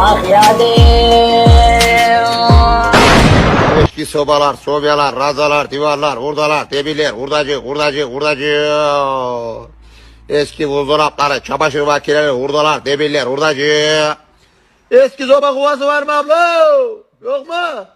Ah. Eski sobalar, sobyalar, razalar, divarlar, hurdalar, debiler, hurdacı, hurdacı, hurdacı. Eski buzdolapları, çamaşır makineleri, hurdalar, debiler, hurdacı. Eski soba kuvası var mı abla? Yok mu?